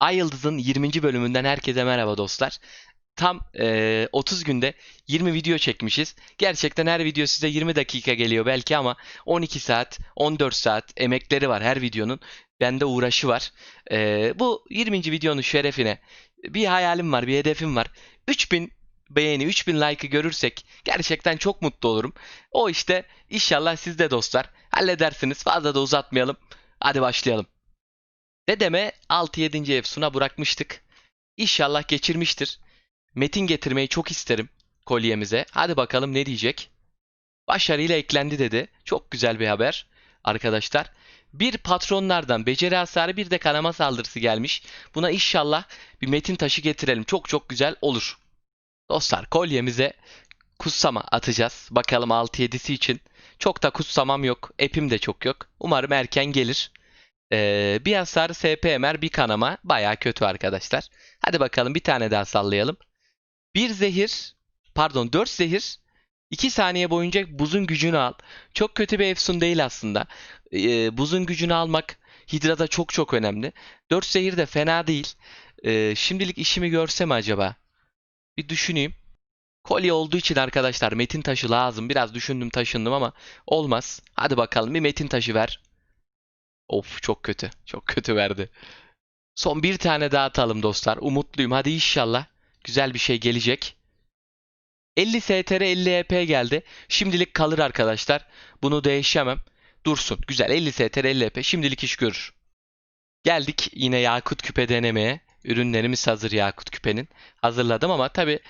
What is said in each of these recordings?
Ay Yıldız'ın 20. bölümünden herkese merhaba dostlar. Tam eee, 30 günde 20 video çekmişiz. Gerçekten her video size 20 dakika geliyor belki ama 12 saat, 14 saat emekleri var her videonun. Bende uğraşı var. Eee, bu 20. videonun şerefine bir hayalim var, bir hedefim var. 3000 beğeni, 3000 like'ı görürsek gerçekten çok mutlu olurum. O işte inşallah siz de dostlar halledersiniz. Fazla da uzatmayalım. Hadi başlayalım. Dedeme 6-7. Efsun'a bırakmıştık. İnşallah geçirmiştir. Metin getirmeyi çok isterim kolyemize. Hadi bakalım ne diyecek. Başarıyla eklendi dedi. Çok güzel bir haber arkadaşlar. Bir patronlardan beceri hasarı bir de kanama saldırısı gelmiş. Buna inşallah bir metin taşı getirelim. Çok çok güzel olur. Dostlar kolyemize kutsama atacağız. Bakalım 6-7'si için. Çok da kutsamam yok. Epim de çok yok. Umarım erken gelir. Ee, bir hasar SPMR bir kanama baya kötü arkadaşlar. Hadi bakalım bir tane daha sallayalım. Bir zehir pardon 4 zehir 2 saniye boyunca buzun gücünü al. Çok kötü bir efsun değil aslında. Ee, buzun gücünü almak Hidra'da çok çok önemli. 4 zehir de fena değil. Ee, şimdilik işimi görse mi acaba? Bir düşüneyim. Kolye olduğu için arkadaşlar metin taşı lazım. Biraz düşündüm taşındım ama olmaz. Hadi bakalım bir metin taşı ver. Of çok kötü. Çok kötü verdi. Son bir tane daha atalım dostlar. Umutluyum. Hadi inşallah güzel bir şey gelecek. 50 STR 50 EP geldi. Şimdilik kalır arkadaşlar. Bunu değişemem. Dursun. Güzel 50 STR 50 EP. Şimdilik iş görür. Geldik yine Yakut Küpe denemeye. Ürünlerimiz hazır Yakut Küpe'nin. Hazırladım ama tabii ki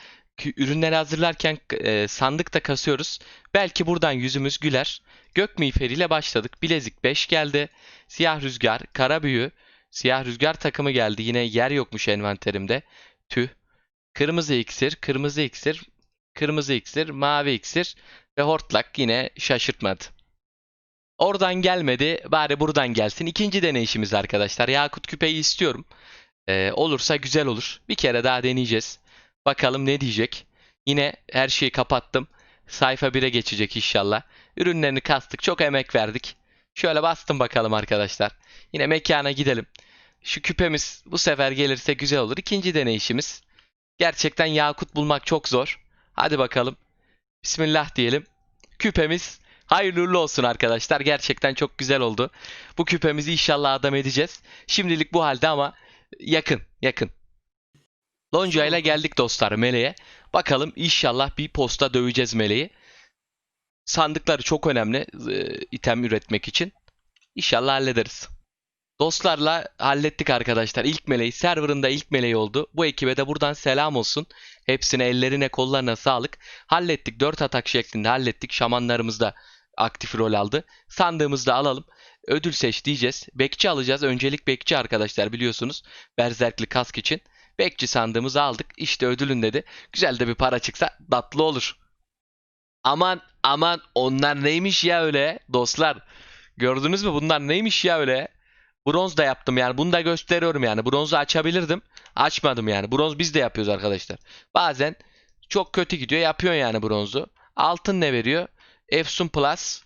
ürünleri hazırlarken e, sandıkta kasıyoruz. Belki buradan yüzümüz güler. Gök miğferiyle başladık. Bilezik 5 geldi. Siyah rüzgar, kara büyü, siyah rüzgar takımı geldi. Yine yer yokmuş envanterimde. Tüh. Kırmızı iksir, kırmızı iksir, kırmızı iksir, mavi iksir ve hortlak yine şaşırtmadı. Oradan gelmedi. Bari buradan gelsin. İkinci deneyişimiz arkadaşlar. Yakut küpeyi istiyorum. Ee, olursa güzel olur. Bir kere daha deneyeceğiz. Bakalım ne diyecek. Yine her şeyi kapattım. Sayfa 1'e geçecek inşallah. Ürünlerini kastık. Çok emek verdik. Şöyle bastım bakalım arkadaşlar. Yine mekana gidelim. Şu küpemiz bu sefer gelirse güzel olur. İkinci deneyişimiz. Gerçekten yakut bulmak çok zor. Hadi bakalım. Bismillah diyelim. Küpemiz hayırlı olsun arkadaşlar. Gerçekten çok güzel oldu. Bu küpemizi inşallah adam edeceğiz. Şimdilik bu halde ama yakın yakın. Lonca ile geldik dostlar Mele'ye. Bakalım inşallah bir posta döveceğiz Mele'yi. Sandıkları çok önemli e, item üretmek için. İnşallah hallederiz. Dostlarla hallettik arkadaşlar. İlk meleği serverında ilk meleği oldu. Bu ekibe de buradan selam olsun. Hepsine ellerine kollarına sağlık. Hallettik. 4 atak şeklinde hallettik. Şamanlarımız da aktif rol aldı. Sandığımızı da alalım. Ödül seç diyeceğiz. Bekçi alacağız. Öncelik bekçi arkadaşlar biliyorsunuz. Berzerkli kask için. Bekçi sandığımızı aldık. İşte ödülün dedi. Güzel de bir para çıksa tatlı olur. Aman aman onlar neymiş ya öyle dostlar. Gördünüz mü bunlar neymiş ya öyle. Bronz da yaptım yani bunu da gösteriyorum yani. Bronzu açabilirdim. Açmadım yani. Bronz biz de yapıyoruz arkadaşlar. Bazen çok kötü gidiyor yapıyorsun yani bronzu. Altın ne veriyor? Efsun Plus.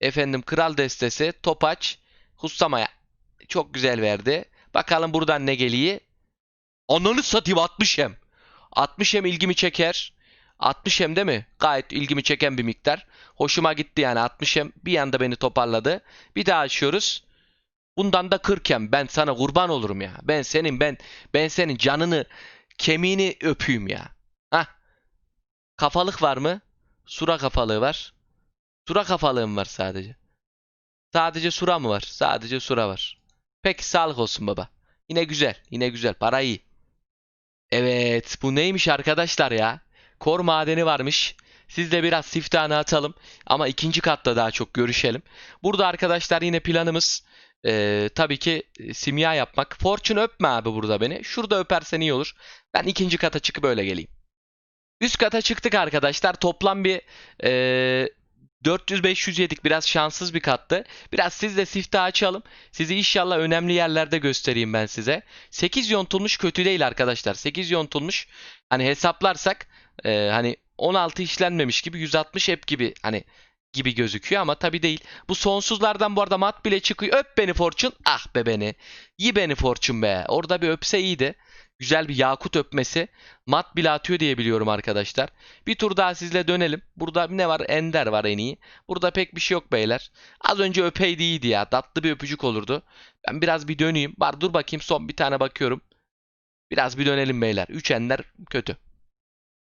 Efendim Kral Destesi. Topaç. Hussama'ya. Çok güzel verdi. Bakalım buradan ne geliyor? Ananı satayım 60 hem. 60 hem ilgimi çeker. 60 hem değil mi? Gayet ilgimi çeken bir miktar. Hoşuma gitti yani 60 hem bir anda beni toparladı. Bir daha açıyoruz. Bundan da 40 hem. Ben sana kurban olurum ya. Ben senin ben ben senin canını kemiğini öpeyim ya. Hah. Kafalık var mı? Sura kafalığı var. Sura kafalığım var sadece. Sadece sura mı var? Sadece sura var. Peki sağlık olsun baba. Yine güzel. Yine güzel. Para iyi. Evet. Bu neymiş arkadaşlar ya? Kor madeni varmış. Siz de biraz siftahını atalım. Ama ikinci katta daha çok görüşelim. Burada arkadaşlar yine planımız eee, tabii ki e, simya yapmak. Fortune öpme abi burada beni. Şurada öpersen iyi olur. Ben ikinci kata çıkıp öyle geleyim. Üst kata çıktık arkadaşlar. Toplam bir eee 400-500 yedik. Biraz şanssız bir kattı. Biraz siz de siftah açalım. Sizi inşallah önemli yerlerde göstereyim ben size. 8 yontulmuş kötü değil arkadaşlar. 8 yontulmuş. Hani hesaplarsak e, hani 16 işlenmemiş gibi 160 hep gibi hani gibi gözüküyor ama tabii değil. Bu sonsuzlardan bu arada mat bile çıkıyor. Öp beni Fortune. Ah be beni. Yi beni Fortune be. Orada bir öpse iyiydi. Güzel bir yakut öpmesi. Mat bile atıyor diye biliyorum arkadaşlar. Bir tur daha sizle dönelim. Burada ne var? Ender var en iyi. Burada pek bir şey yok beyler. Az önce öpeydi iyiydi ya. Tatlı bir öpücük olurdu. Ben biraz bir döneyim. Bar dur bakayım son bir tane bakıyorum. Biraz bir dönelim beyler. 3 ender kötü.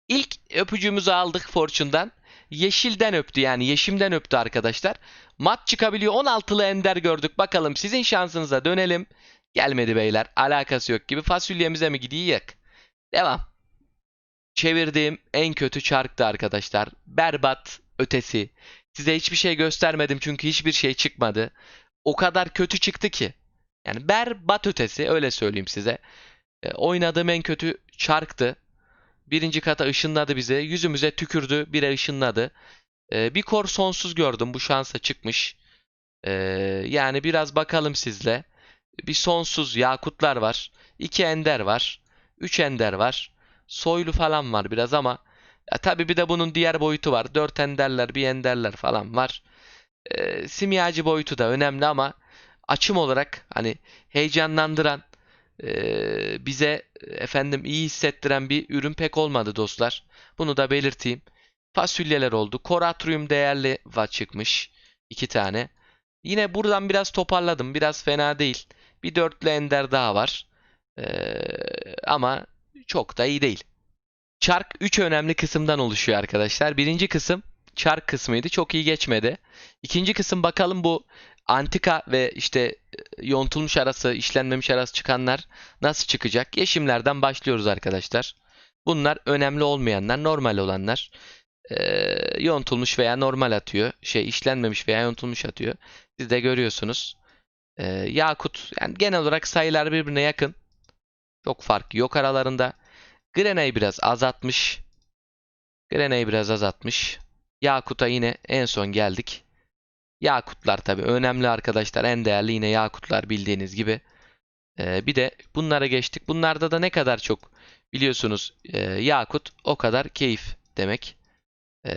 İlk öpücüğümüzü aldık Fortune'dan. Yeşilden öptü yani yeşimden öptü arkadaşlar. Mat çıkabiliyor. 16'lı ender gördük. Bakalım sizin şansınıza dönelim. Gelmedi beyler. Alakası yok gibi. Fasulyemize mi gidiyor? Devam. Çevirdiğim en kötü çarktı arkadaşlar. Berbat ötesi. Size hiçbir şey göstermedim çünkü hiçbir şey çıkmadı. O kadar kötü çıktı ki. Yani berbat ötesi öyle söyleyeyim size. E, oynadığım en kötü çarktı. Birinci kata ışınladı bize. Yüzümüze tükürdü. Bire ışınladı. E, bir kor sonsuz gördüm. Bu şansa çıkmış. E, yani biraz bakalım sizle. Bir sonsuz yakutlar var. iki ender var. Üç ender var. Soylu falan var biraz ama ya tabii bir de bunun diğer boyutu var. Dört enderler, bir enderler falan var. E, simyacı boyutu da önemli ama açım olarak hani heyecanlandıran e, bize efendim iyi hissettiren bir ürün pek olmadı dostlar. Bunu da belirteyim. Fasulyeler oldu. Koratrium değerli va çıkmış. iki tane. Yine buradan biraz toparladım. Biraz fena değil. Bir dörtlü ender daha var. Ee, ama çok da iyi değil. Çark 3 önemli kısımdan oluşuyor arkadaşlar. Birinci kısım çark kısmıydı. Çok iyi geçmedi. İkinci kısım bakalım bu antika ve işte e, yontulmuş arası, işlenmemiş arası çıkanlar nasıl çıkacak? Yeşimlerden başlıyoruz arkadaşlar. Bunlar önemli olmayanlar, normal olanlar. Ee, yontulmuş veya normal atıyor. Şey işlenmemiş veya yontulmuş atıyor. Siz de görüyorsunuz. Ee, Yakut yani genel olarak sayılar birbirine yakın. Çok fark yok aralarında. Grena'yı biraz azaltmış. Grena'yı biraz azaltmış. Yakut'a yine en son geldik. Yakutlar tabi önemli arkadaşlar. En değerli yine yakutlar bildiğiniz gibi. Ee, bir de bunlara geçtik. Bunlarda da ne kadar çok biliyorsunuz e, yakut o kadar keyif demek. Ee,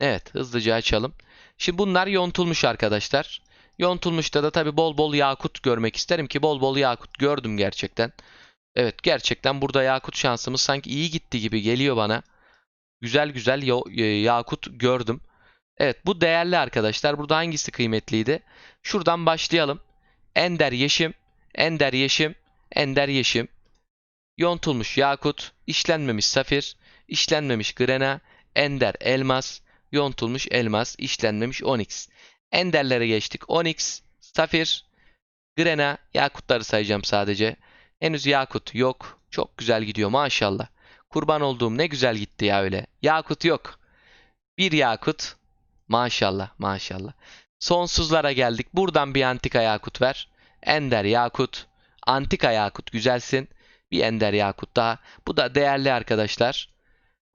evet hızlıca açalım. Şimdi bunlar yontulmuş arkadaşlar. Yontulmuşta da tabi bol bol yakut görmek isterim ki bol bol yakut gördüm gerçekten. Evet gerçekten burada yakut şansımız sanki iyi gitti gibi geliyor bana. Güzel güzel e, yakut gördüm. Evet bu değerli arkadaşlar. Burada hangisi kıymetliydi? Şuradan başlayalım. Ender yeşim, ender yeşim, ender yeşim. Yontulmuş yakut, işlenmemiş safir, işlenmemiş grena, ender elmas, yontulmuş elmas, işlenmemiş onyx. Enderlere geçtik. Onyx, safir, grena, yakutları sayacağım sadece. Henüz yakut yok. Çok güzel gidiyor maşallah. Kurban olduğum ne güzel gitti ya öyle. Yakut yok. Bir yakut. Maşallah maşallah. Sonsuzlara geldik. Buradan bir antika yakut ver. Ender yakut. Antika yakut güzelsin. Bir ender yakut daha. Bu da değerli arkadaşlar.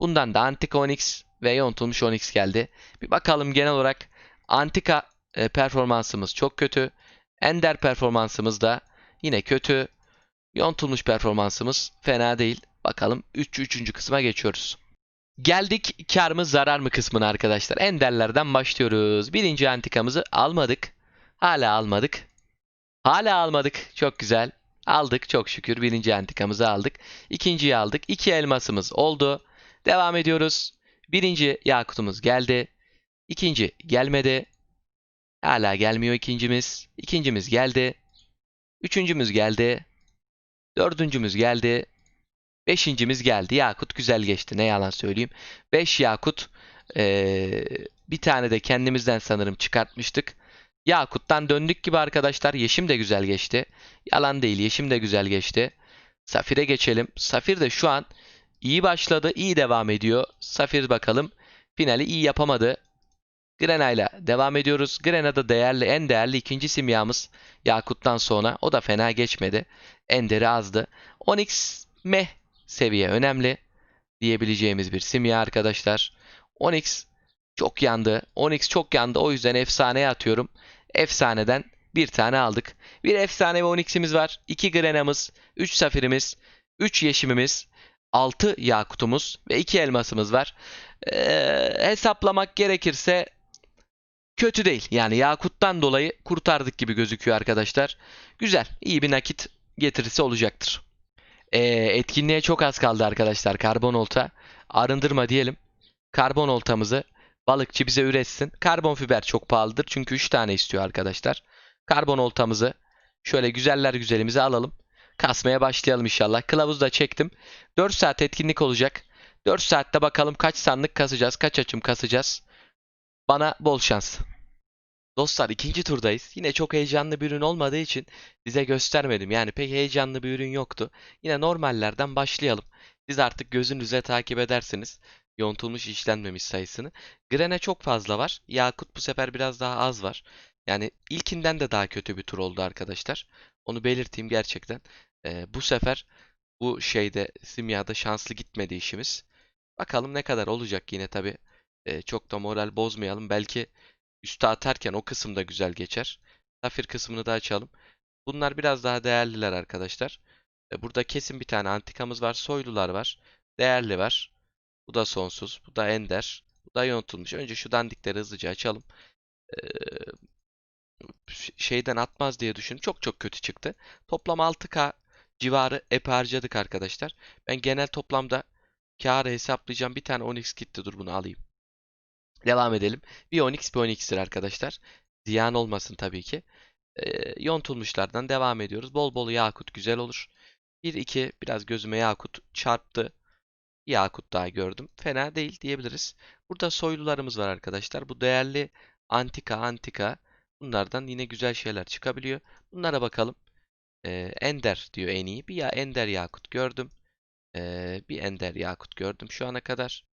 Bundan da antika onyx ve yontulmuş onyx geldi. Bir bakalım genel olarak antika e, performansımız çok kötü. Ender performansımız da yine kötü. Yontulmuş performansımız fena değil. Bakalım 3. 3. kısma geçiyoruz. Geldik kar mı zarar mı kısmına arkadaşlar. Enderlerden başlıyoruz. Birinci antikamızı almadık. Hala almadık. Hala almadık. Çok güzel. Aldık çok şükür. Birinci antikamızı aldık. İkinciyi aldık. İki elmasımız oldu. Devam ediyoruz. Birinci yakutumuz geldi. İkinci gelmedi. Hala gelmiyor ikincimiz. İkincimiz geldi. Üçüncümüz geldi. Dördüncümüz geldi. Beşincimiz geldi. Yakut güzel geçti. Ne yalan söyleyeyim. Beş Yakut. Ee, bir tane de kendimizden sanırım çıkartmıştık. Yakut'tan döndük gibi arkadaşlar. Yeşim de güzel geçti. Yalan değil. Yeşim de güzel geçti. Safir'e geçelim. Safir de şu an iyi başladı. iyi devam ediyor. Safir bakalım. Finali iyi yapamadı. Grena ile devam ediyoruz. Grena da değerli, en değerli ikinci simyamız Yakut'tan sonra. O da fena geçmedi. Ender'i azdı. Onyx meh seviye önemli diyebileceğimiz bir simya arkadaşlar. Onyx çok yandı. Onyx çok yandı. O yüzden efsaneye atıyorum. Efsaneden bir tane aldık. Bir efsane ve Onyx'imiz var. 2 Grena'mız, 3 Safir'imiz, 3 Yeşim'imiz. 6 yakutumuz ve 2 elmasımız var. Ee, hesaplamak gerekirse kötü değil. Yani yakuttan dolayı kurtardık gibi gözüküyor arkadaşlar. Güzel, iyi bir nakit getirisi olacaktır. Ee, etkinliğe çok az kaldı arkadaşlar. Karbon olta. Arındırma diyelim. Karbon oltamızı balıkçı bize üretsin. Karbon fiber çok pahalıdır. Çünkü 3 tane istiyor arkadaşlar. Karbon oltamızı şöyle güzeller güzelimize alalım. Kasmaya başlayalım inşallah. Kılavuzu da çektim. 4 saat etkinlik olacak. 4 saatte bakalım kaç sandık kasacağız, kaç açım kasacağız. Bana bol şans. Dostlar ikinci turdayız. Yine çok heyecanlı bir ürün olmadığı için size göstermedim. Yani pek heyecanlı bir ürün yoktu. Yine normallerden başlayalım. Siz artık gözünüzle takip edersiniz. Yontulmuş işlenmemiş sayısını. Grene çok fazla var. Yakut bu sefer biraz daha az var. Yani ilkinden de daha kötü bir tur oldu arkadaşlar. Onu belirteyim gerçekten. Ee, bu sefer bu şeyde simyada şanslı gitmedi işimiz. Bakalım ne kadar olacak yine tabi. Çok da moral bozmayalım. Belki üste atarken o kısım da güzel geçer. Safir kısmını da açalım. Bunlar biraz daha değerliler arkadaşlar. E, Burada kesin bir tane antikamız var. Soylular var. Değerli var. Bu da sonsuz. Bu da ender. Bu da yontulmuş. Önce şu dandikleri hızlıca açalım. Ş- şeyden atmaz diye düşündüm. Çok çok kötü çıktı. Toplam 6K civarı ep harcadık arkadaşlar. Ben genel toplamda kârı hesaplayacağım. Bir tane Onyx gitti. Dur bunu alayım. Devam edelim. Bir Onyx'tir arkadaşlar. Ziyan olmasın tabii ki. Ee, yontulmuşlardan devam ediyoruz. Bol bol yakut güzel olur. 1 2 biraz gözüme yakut çarptı. Yakut daha gördüm. Fena değil diyebiliriz. Burada soylularımız var arkadaşlar. Bu değerli antika antika. Bunlardan yine güzel şeyler çıkabiliyor. Bunlara bakalım. Ee, Ender diyor en iyi. Bir ya Ender Yakut gördüm. Ee, bir Ender Yakut gördüm şu ana kadar.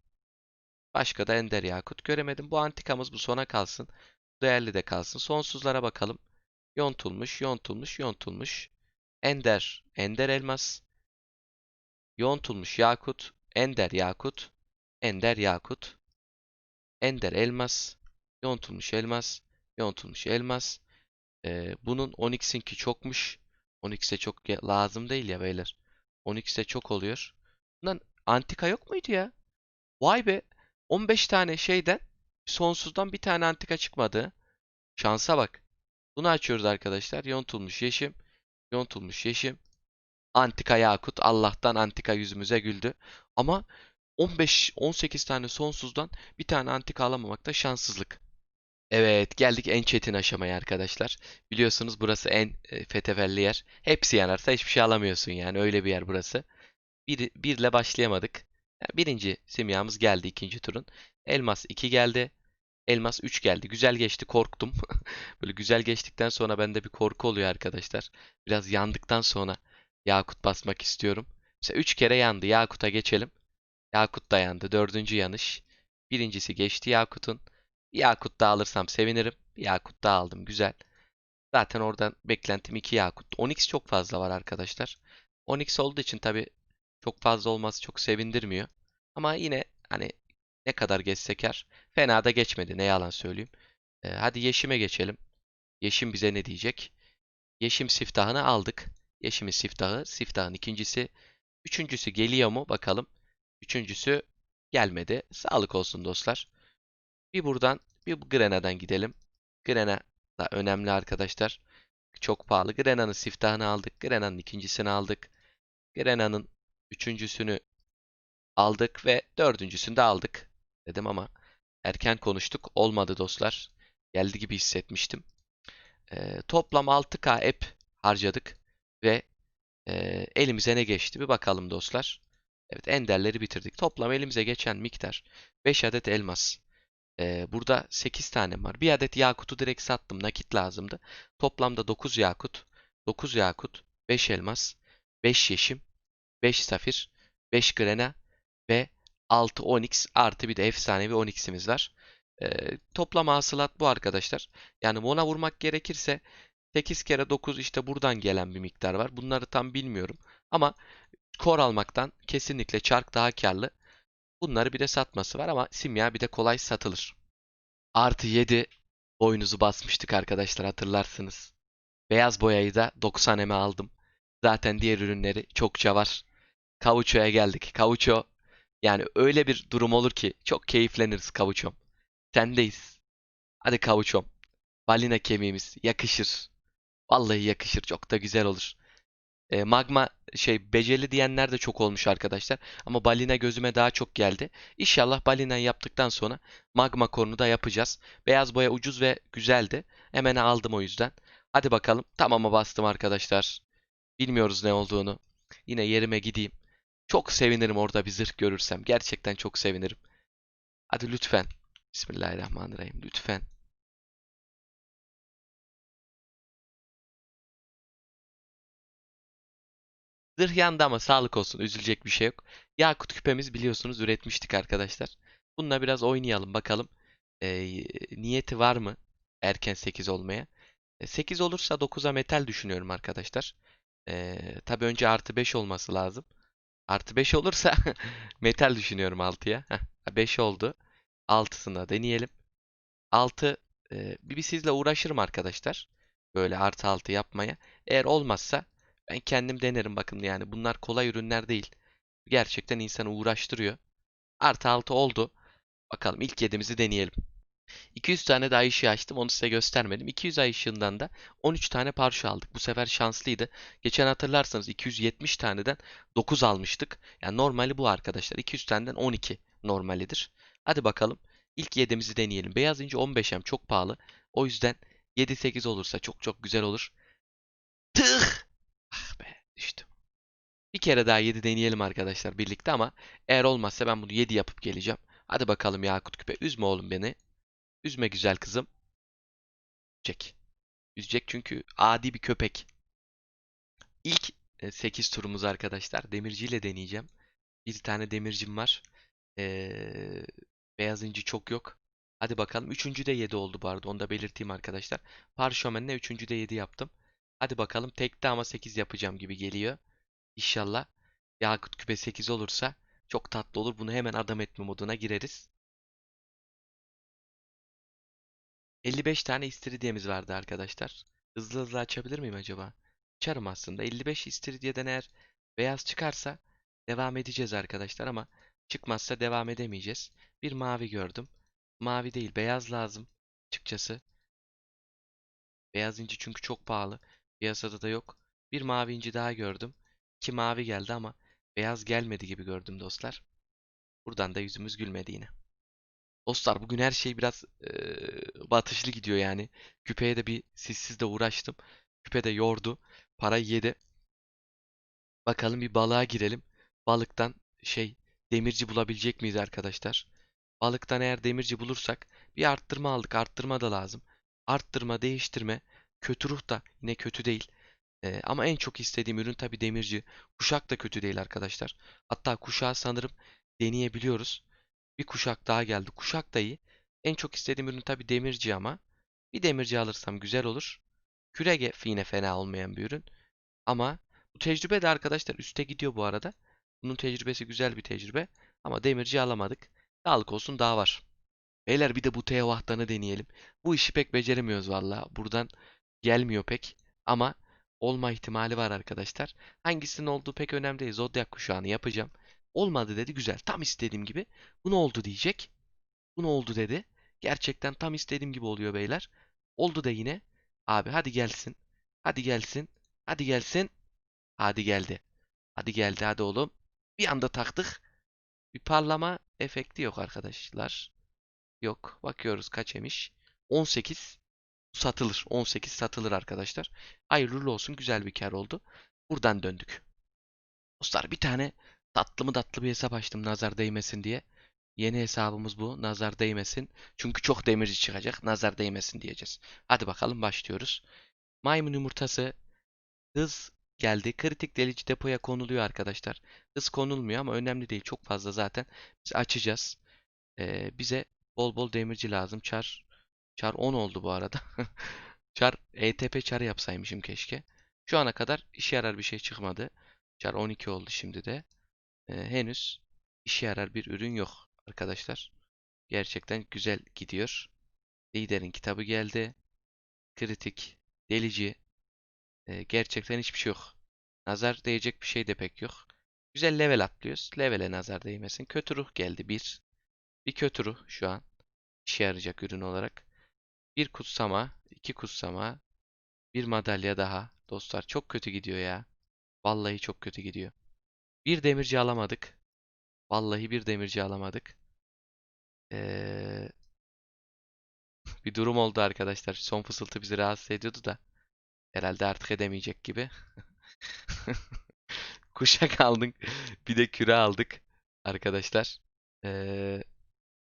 Başka da Ender Yakut göremedim. Bu antikamız bu sona kalsın. Değerli de kalsın. Sonsuzlara bakalım. Yontulmuş, yontulmuş, yontulmuş. Ender, Ender Elmas. Yontulmuş Yakut, Ender Yakut, Ender Yakut. Ender Elmas, yontulmuş elmas, yontulmuş elmas. Ee, bunun Onyx'inki çokmuş. Onyx'e çok ya- lazım değil ya beyler. Onyx'e çok oluyor. Bundan antika yok muydu ya? Vay be. 15 tane şeyden sonsuzdan bir tane antika çıkmadı. Şansa bak. Bunu açıyoruz arkadaşlar. Yontulmuş yeşim. Yontulmuş yeşim. Antika yakut. Allah'tan antika yüzümüze güldü. Ama 15-18 tane sonsuzdan bir tane antika alamamak da şanssızlık. Evet, geldik en çetin aşamaya arkadaşlar. Biliyorsunuz burası en e, fetefelli yer. Hepsi yanarsa hiçbir şey alamıyorsun yani öyle bir yer burası. Bir, birle başlayamadık. Yani birinci simyamız geldi ikinci turun. Elmas 2 geldi. Elmas 3 geldi. Güzel geçti korktum. Böyle güzel geçtikten sonra bende bir korku oluyor arkadaşlar. Biraz yandıktan sonra Yakut basmak istiyorum. Mesela 3 kere yandı. Yakut'a geçelim. Yakut da yandı. Dördüncü yanış. Birincisi geçti Yakut'un. Yakut daha alırsam sevinirim. Yakut daha aldım. Güzel. Zaten oradan beklentim 2 Yakut. Onyx çok fazla var arkadaşlar. Onyx olduğu için tabi çok fazla olması çok sevindirmiyor. Ama yine hani ne kadar geçse kâr. Fena da geçmedi. Ne yalan söyleyeyim. Ee, hadi Yeşim'e geçelim. Yeşim bize ne diyecek? Yeşim siftahını aldık. Yeşim'in siftahı. Siftahın ikincisi. Üçüncüsü geliyor mu? Bakalım. Üçüncüsü gelmedi. Sağlık olsun dostlar. Bir buradan bir Grena'dan gidelim. Grena da önemli arkadaşlar. Çok pahalı. Grena'nın siftahını aldık. Grena'nın ikincisini aldık. Grena'nın üçüncüsünü aldık ve dördüncüsünü de aldık. Dedim ama erken konuştuk. Olmadı dostlar. Geldi gibi hissetmiştim. Ee, toplam 6K app harcadık ve e, elimize ne geçti bir bakalım dostlar. Evet enderleri bitirdik. Toplam elimize geçen miktar 5 adet elmas. Ee, burada 8 tane var. Bir adet yakutu direkt sattım. Nakit lazımdı. Toplamda 9 yakut, 9 yakut, 5 elmas, 5 yeşim, 5 safir, 5 grena ve 6 onyx artı bir de efsanevi onyx'imiz var. Ee, toplam hasılat bu arkadaşlar. Yani mona vurmak gerekirse 8 kere 9 işte buradan gelen bir miktar var. Bunları tam bilmiyorum. Ama kor almaktan kesinlikle çark daha karlı. Bunları bir de satması var ama simya bir de kolay satılır. Artı 7 boynuzu basmıştık arkadaşlar hatırlarsınız. Beyaz boyayı da 90 eme aldım. Zaten diğer ürünleri çokça var. Kavuço'ya geldik. Kavuço yani öyle bir durum olur ki çok keyifleniriz Kavuçom. Sendeyiz. Hadi Kavuçom. Balina kemiğimiz yakışır. Vallahi yakışır. Çok da güzel olur. E, magma şey beceri diyenler de çok olmuş arkadaşlar. Ama balina gözüme daha çok geldi. İnşallah balina yaptıktan sonra magma korunu da yapacağız. Beyaz boya ucuz ve güzeldi. Hemen aldım o yüzden. Hadi bakalım. Tamama bastım arkadaşlar. Bilmiyoruz ne olduğunu. Yine yerime gideyim. Çok sevinirim orada bir zırh görürsem. Gerçekten çok sevinirim. Hadi lütfen. Bismillahirrahmanirrahim. Lütfen. Zırh yandı ama sağlık olsun. Üzülecek bir şey yok. Yakut küpemiz biliyorsunuz üretmiştik arkadaşlar. Bununla biraz oynayalım bakalım. Ee, niyeti var mı erken 8 olmaya? E, 8 olursa 9'a metal düşünüyorum arkadaşlar. Ee, tabii önce artı 5 olması lazım. Artı 5 olursa metal düşünüyorum 6'ya. 5 oldu. 6'sına deneyelim. 6 e, bir sizle uğraşırım arkadaşlar. Böyle artı 6 yapmaya. Eğer olmazsa ben kendim denerim bakın yani bunlar kolay ürünler değil. Gerçekten insanı uğraştırıyor. Artı 6 oldu. Bakalım ilk yedimizi deneyelim. 200 tane ay ışığı açtım. Onu size göstermedim. 200 ay ışığından da 13 tane parça aldık. Bu sefer şanslıydı. Geçen hatırlarsanız 270 taneden 9 almıştık. Yani normali bu arkadaşlar. 200 taneden 12 normalidir. Hadi bakalım. İlk yedimizi deneyelim. Beyaz inci 15'em çok pahalı. O yüzden 7-8 olursa çok çok güzel olur. Tıh! Ah be düştüm. Bir kere daha 7 deneyelim arkadaşlar birlikte ama eğer olmazsa ben bunu 7 yapıp geleceğim. Hadi bakalım Yakut Küpe. Üzme oğlum beni. Üzme güzel kızım. Üzecek. Üzecek çünkü adi bir köpek. İlk 8 turumuz arkadaşlar. Demirciyle deneyeceğim. Bir tane demircim var. Ee, beyaz inci çok yok. Hadi bakalım. Üçüncü de 7 oldu bu arada. Onu da belirteyim arkadaşlar. Parşömenle üçüncü de 7 yaptım. Hadi bakalım. Tekte ama 8 yapacağım gibi geliyor. İnşallah. Yakut küpe 8 olursa çok tatlı olur. Bunu hemen adam etme moduna gireriz. 55 tane istiridyemiz vardı arkadaşlar. Hızlı hızlı açabilir miyim acaba? Açarım aslında. 55 istiridyeden eğer beyaz çıkarsa devam edeceğiz arkadaşlar ama çıkmazsa devam edemeyeceğiz. Bir mavi gördüm. Mavi değil beyaz lazım açıkçası. Beyaz inci çünkü çok pahalı. Piyasada da yok. Bir mavi inci daha gördüm. İki mavi geldi ama beyaz gelmedi gibi gördüm dostlar. Buradan da yüzümüz gülmedi yine. Dostlar bugün her şey biraz eee, batışlı gidiyor yani. Küpeye de bir sizsiz de uğraştım. Küpe de yordu. Parayı yedi. Bakalım bir balığa girelim. Balıktan şey demirci bulabilecek miyiz arkadaşlar? Balıktan eğer demirci bulursak bir arttırma aldık. Arttırma da lazım. Arttırma, değiştirme. Kötü ruh da yine kötü değil. Ee, ama en çok istediğim ürün tabii demirci. Kuşak da kötü değil arkadaşlar. Hatta kuşağı sanırım deneyebiliyoruz. Bir kuşak daha geldi. Kuşak da iyi. En çok istediğim ürün tabii demirci ama. Bir demirci alırsam güzel olur. Kürege yine fena olmayan bir ürün. Ama bu tecrübe de arkadaşlar üste gidiyor bu arada. Bunun tecrübesi güzel bir tecrübe. Ama demirci alamadık. Sağlık olsun daha var. Beyler bir de bu Teotihuacan'ı deneyelim. Bu işi pek beceremiyoruz valla. Buradan gelmiyor pek. Ama olma ihtimali var arkadaşlar. Hangisinin olduğu pek önemli değil. Zodyak kuşağını yapacağım. Olmadı dedi. Güzel. Tam istediğim gibi. Bu ne oldu diyecek. Bu ne oldu dedi. Gerçekten tam istediğim gibi oluyor beyler. Oldu da yine. Abi hadi gelsin. Hadi gelsin. Hadi gelsin. Hadi geldi. Hadi geldi hadi oğlum. Bir anda taktık. Bir parlama efekti yok arkadaşlar. Yok. Bakıyoruz kaç emiş. 18 satılır. 18 satılır arkadaşlar. Hayırlı olsun. Güzel bir kar oldu. Buradan döndük. Dostlar bir tane tatlı mı tatlı bir hesap açtım nazar değmesin diye. Yeni hesabımız bu. Nazar değmesin. Çünkü çok demirci çıkacak. Nazar değmesin diyeceğiz. Hadi bakalım başlıyoruz. Maymun yumurtası hız geldi. Kritik delici depoya konuluyor arkadaşlar. Hız konulmuyor ama önemli değil. Çok fazla zaten. Biz açacağız. Ee, bize bol bol demirci lazım. Çar Çar 10 oldu bu arada. Çar ETP çarı yapsaymışım keşke. Şu ana kadar işe yarar bir şey çıkmadı. Çar 12 oldu şimdi de. Ee, henüz işe yarar bir ürün yok arkadaşlar. Gerçekten güzel gidiyor. Liderin kitabı geldi. Kritik, delici. Ee, gerçekten hiçbir şey yok. Nazar değecek bir şey de pek yok. Güzel level atlıyoruz. Levele nazar değmesin. Kötü ruh geldi. Bir. Bir kötü ruh şu an. İşe yarayacak ürün olarak. Bir kutsama. iki kutsama. Bir madalya daha. Dostlar çok kötü gidiyor ya. Vallahi çok kötü gidiyor. Bir demirci alamadık. Vallahi bir demirci alamadık. Ee, bir durum oldu arkadaşlar. Son fısıltı bizi rahatsız ediyordu da. Herhalde artık edemeyecek gibi. Kuşak aldık. Bir de küre aldık. Arkadaşlar. Ee,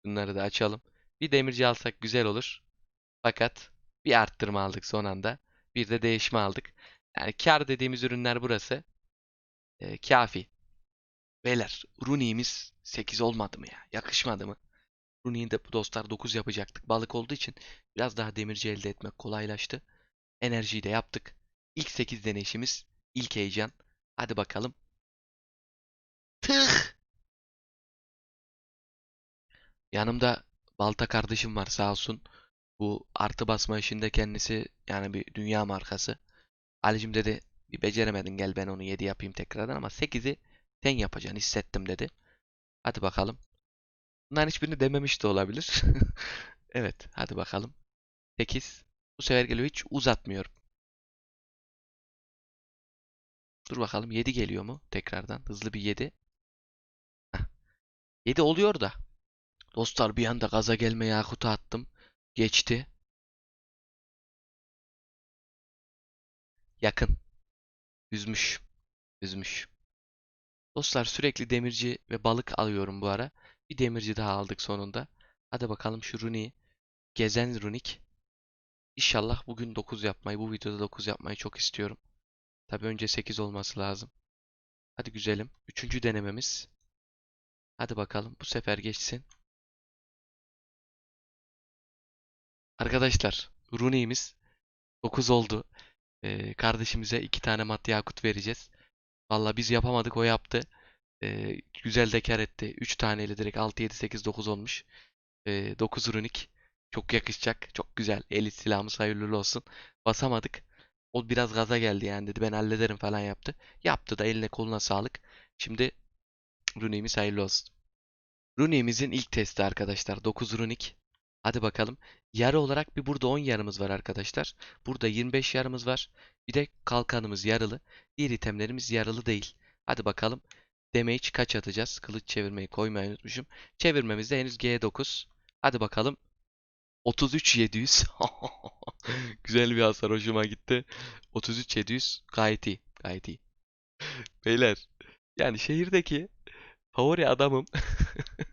bunları da açalım. Bir demirci alsak güzel olur. Fakat bir arttırma aldık son anda. Bir de değişme aldık. Yani kar dediğimiz ürünler burası. Ee, kafi. Beyler, Rooney'imiz 8 olmadı mı ya? Yakışmadı mı? Rooney'i de dostlar 9 yapacaktık. Balık olduğu için biraz daha demirci elde etmek kolaylaştı. Enerjiyi de yaptık. İlk 8 deneyişimiz. ilk heyecan. Hadi bakalım. Tıh! Yanımda Balta kardeşim var sağ olsun. Bu artı basma işinde kendisi yani bir dünya markası. Alicim dedi bir beceremedin gel ben onu 7 yapayım tekrardan ama 8'i sen yapacaksın hissettim dedi. Hadi bakalım. Bunların hiçbirini dememiş de olabilir. Evet hadi bakalım. 8. Bu sefer geliyor hiç uzatmıyorum. Dur bakalım 7 geliyor mu tekrardan? Hızlı bir 7. 7 oluyor da. Dostlar bir anda gaza gelme Yakut'a attım. Geçti. Yakın. Üzmüş. Üzmüş. Dostlar sürekli demirci ve balık alıyorum bu ara. Bir demirci daha aldık sonunda. Hadi bakalım şu Runi'yi. Gezen Runik. İnşallah bugün 9 yapmayı, bu videoda 9 yapmayı çok istiyorum. Tabi önce 8 olması lazım. Hadi güzelim. Üçüncü denememiz. Hadi bakalım bu sefer geçsin. Arkadaşlar Rooney'imiz 9 oldu. Ee, kardeşimize 2 tane madde yakut vereceğiz. Valla biz yapamadık o yaptı. Ee, güzel de etti. 3 taneyle direkt 6, 7, 8, 9 olmuş. Ee, 9 runik. Çok yakışacak. Çok güzel. Elit silahımız hayırlı olsun. Basamadık. O biraz gaza geldi yani dedi ben hallederim falan yaptı. Yaptı da eline koluna sağlık. Şimdi Rune'imiz hayırlı olsun. Rune'imizin ilk testi arkadaşlar. 9 runik. Hadi bakalım. Yarı olarak bir burada 10 yarımız var arkadaşlar. Burada 25 yarımız var. Bir de kalkanımız yarılı. Diğer itemlerimiz yarılı değil. Hadi bakalım. Damage kaç atacağız? Kılıç çevirmeyi koymayı unutmuşum. Çevirmemizde henüz G9. Hadi bakalım. 33700. Güzel bir hasar hoşuma gitti. 33700 gayet iyi. Gayet iyi. Beyler yani şehirdeki favori adamım.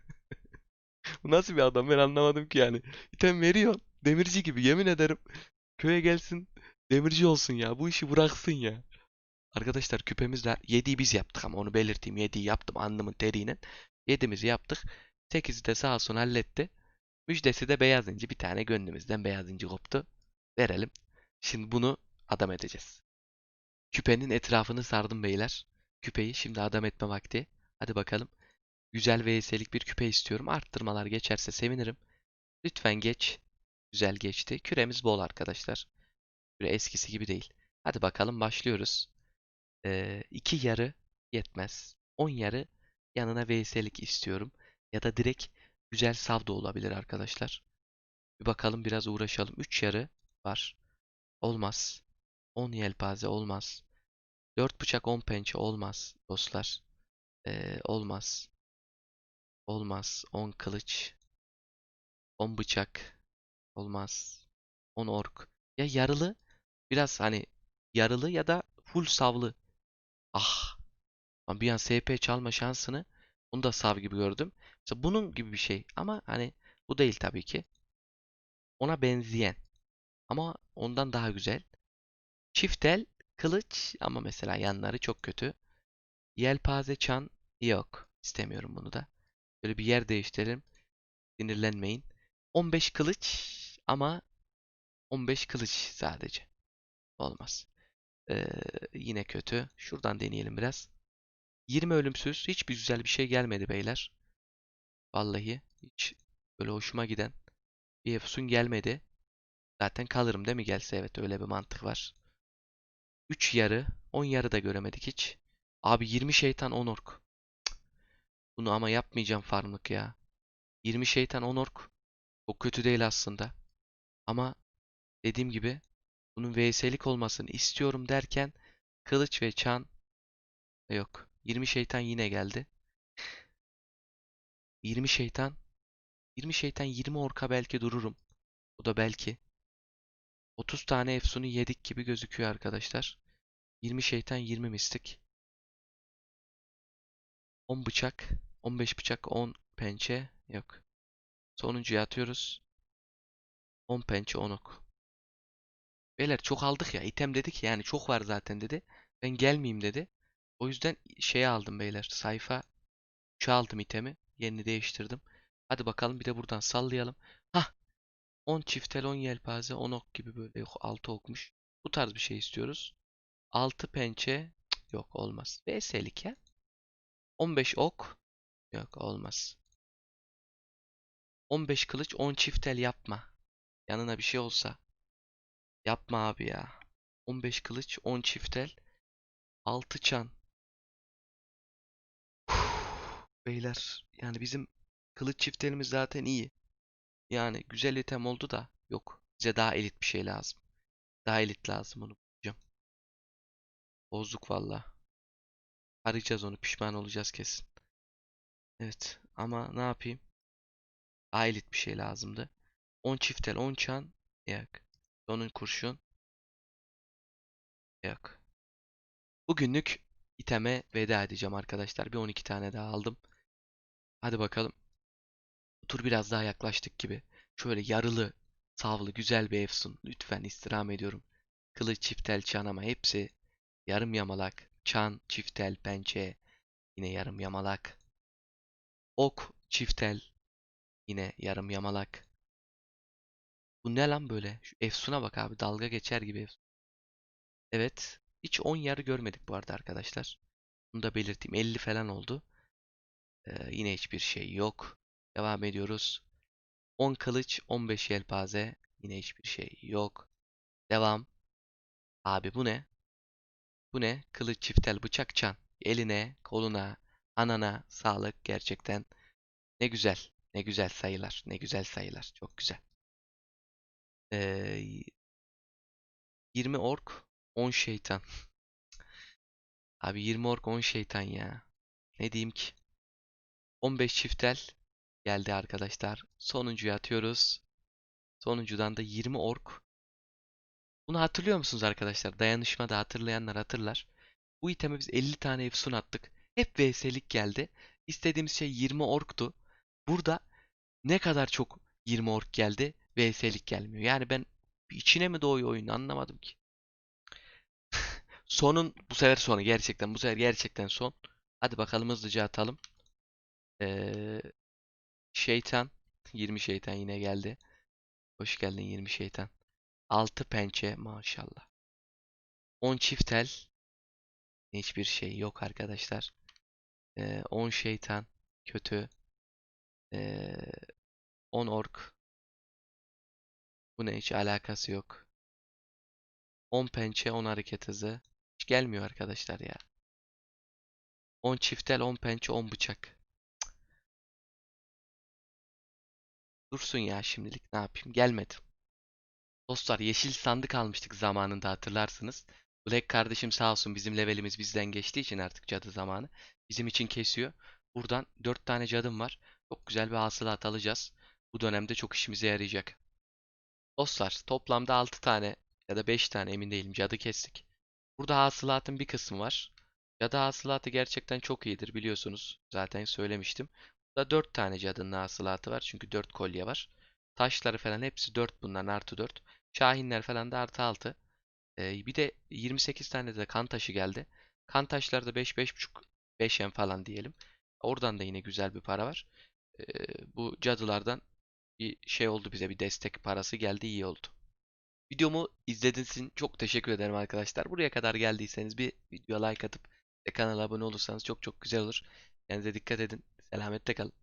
Bu nasıl bir adam ben anlamadım ki yani. İtem veriyor. Demirci gibi yemin ederim. Köye gelsin demirci olsun ya. Bu işi bıraksın ya. Arkadaşlar küpemizle 7'yi biz yaptık ama onu belirteyim. 7'yi yaptım alnımın teriyle. 7'mizi yaptık. 8'i de sağ olsun halletti. Müjdesi de beyaz inci. Bir tane gönlümüzden beyaz inci koptu. Verelim. Şimdi bunu adam edeceğiz. Küpenin etrafını sardım beyler. Küpeyi şimdi adam etme vakti. Hadi bakalım. Güzel VS'lik bir küpe istiyorum. Arttırmalar geçerse sevinirim. Lütfen geç. Güzel geçti. Küremiz bol arkadaşlar. Küre eskisi gibi değil. Hadi bakalım başlıyoruz. Ee, yarı yetmez. 10 yarı yanına VS'lik istiyorum. Ya da direkt güzel sav da olabilir arkadaşlar. Bir bakalım biraz uğraşalım. 3 yarı var. Olmaz. 10 yelpaze olmaz. 4 bıçak 10 pençe olmaz dostlar. Ee, olmaz. Olmaz. 10 kılıç. 10 bıçak. Olmaz. 10 ork. Ya yarılı biraz hani yarılı ya da full savlı. Ah. Ama bir an SP çalma şansını onu da sav gibi gördüm. Mesela bunun gibi bir şey ama hani bu değil tabii ki. Ona benzeyen ama ondan daha güzel. Çiftel kılıç ama mesela yanları çok kötü. Yelpaze çan yok. İstemiyorum bunu da. Böyle bir yer değiştirelim. Sinirlenmeyin. 15 kılıç ama 15 kılıç sadece. Olmaz. Ee, yine kötü. Şuradan deneyelim biraz. 20 ölümsüz. Hiçbir güzel bir şey gelmedi beyler. Vallahi hiç böyle hoşuma giden bir efsun gelmedi. Zaten kalırım değil mi gelse? Evet öyle bir mantık var. 3 yarı. 10 yarı da göremedik hiç. Abi 20 şeytan 10 ork. Bunu ama yapmayacağım farmlık ya. 20 şeytan 10 ork. Çok kötü değil aslında. Ama dediğim gibi bunun VS'lik olmasını istiyorum derken kılıç ve çan yok. 20 şeytan yine geldi. 20 şeytan 20 şeytan 20 orka belki dururum. O da belki. 30 tane efsunu yedik gibi gözüküyor arkadaşlar. 20 şeytan 20 mistik. 10 bıçak, 15 bıçak, 10 pençe yok. Sonuncuya atıyoruz. 10 pençe, 10 ok. Beyler çok aldık ya. item dedik yani çok var zaten dedi. Ben gelmeyeyim dedi. O yüzden şeye aldım beyler. Sayfa 3'e aldım itemi. Yerini değiştirdim. Hadi bakalım bir de buradan sallayalım. Hah 10 çiftel 10 yelpaze 10 ok gibi böyle yok 6 okmuş. Bu tarz bir şey istiyoruz. 6 pençe yok olmaz. VS'lik ya. 15 ok yok olmaz. 15 kılıç 10 çiftel yapma. Yanına bir şey olsa. Yapma abi ya. 15 kılıç 10 çiftel 6 çan. Beyler yani bizim kılıç çiftelimiz zaten iyi. Yani güzel item oldu da yok. Bize daha elit bir şey lazım. Daha elit lazım onu bulacağım. Bozduk valla. Arayacağız onu pişman olacağız kesin. Evet ama ne yapayım? Daha elit bir şey lazımdı. 10 çiftel 10 çan yok. Sonun kurşun yok. Bugünlük iteme veda edeceğim arkadaşlar. Bir 12 tane daha aldım. Hadi bakalım. Tur biraz daha yaklaştık gibi. Şöyle yarılı, savlı, güzel bir efsun. Lütfen istirham ediyorum. Kılıç, çiftel, çan ama hepsi yarım yamalak. Çan, çiftel, pençe. Yine yarım yamalak. Ok, çiftel. Yine yarım yamalak. Bu ne lan böyle? Şu efsuna bak abi. Dalga geçer gibi efsun. Evet. Hiç 10 yarı görmedik bu arada arkadaşlar. Bunu da belirteyim. 50 falan oldu. Ee, yine hiçbir şey yok. Devam ediyoruz. 10 kılıç, 15 yelpaze. Yine hiçbir şey yok. Devam. Abi bu ne? Bu ne? Kılıç, çiftel, bıçak, çan. Eline, koluna, anana sağlık gerçekten. Ne güzel. Ne güzel sayılar. Ne güzel sayılar. Çok güzel. Ee, 20 ork, 10 şeytan. Abi 20 ork 10 şeytan ya. Ne diyeyim ki? 15 çiftel geldi arkadaşlar. Sonuncuyu atıyoruz. Sonuncudan da 20 ork. Bunu hatırlıyor musunuz arkadaşlar? Dayanışmada hatırlayanlar hatırlar. Bu iteme biz 50 tane efsun attık. Hep VS'lik geldi. İstediğimiz şey 20 orktu. Burada ne kadar çok 20 ork geldi VS'lik gelmiyor. Yani ben içine mi doğuyor oyun anlamadım ki. Sonun bu sefer sonu gerçekten bu sefer gerçekten son. Hadi bakalım hızlıca atalım. Ee, şeytan 20 şeytan yine geldi. Hoş geldin 20 şeytan. 6 pençe maşallah. 10 çiftel. Hiçbir şey yok arkadaşlar. Ee, 10 şeytan kötü. Ee, 10 ork. Bu ne hiç alakası yok. 10 pençe 10 hareket hızı. Hiç gelmiyor arkadaşlar ya. 10 çiftel 10 pençe 10 bıçak. Dursun ya şimdilik ne yapayım gelmedi. Dostlar yeşil sandık almıştık zamanında hatırlarsınız. Black kardeşim sağ olsun bizim levelimiz bizden geçtiği için artık cadı zamanı. Bizim için kesiyor. Buradan 4 tane cadım var. Çok güzel bir hasılat alacağız. Bu dönemde çok işimize yarayacak. Dostlar toplamda 6 tane ya da 5 tane emin değilim cadı kestik. Burada hasılatın bir kısmı var. Cadı hasılatı gerçekten çok iyidir biliyorsunuz. Zaten söylemiştim. Burada 4 tane cadının hasılatı var. Çünkü 4 kolye var. Taşları falan hepsi 4 bunların artı 4. Şahinler falan da artı 6. Ee, bir de 28 tane de kan taşı geldi. Kan taşları da 5 5.5 5 falan diyelim. Oradan da yine güzel bir para var. Ee, bu cadılardan bir şey oldu bize bir destek parası geldi iyi oldu. Videomu izlediğiniz çok teşekkür ederim arkadaşlar. Buraya kadar geldiyseniz bir videoya like atıp kanala abone olursanız çok çok güzel olur. Kendinize dikkat edin. Selametle kalın.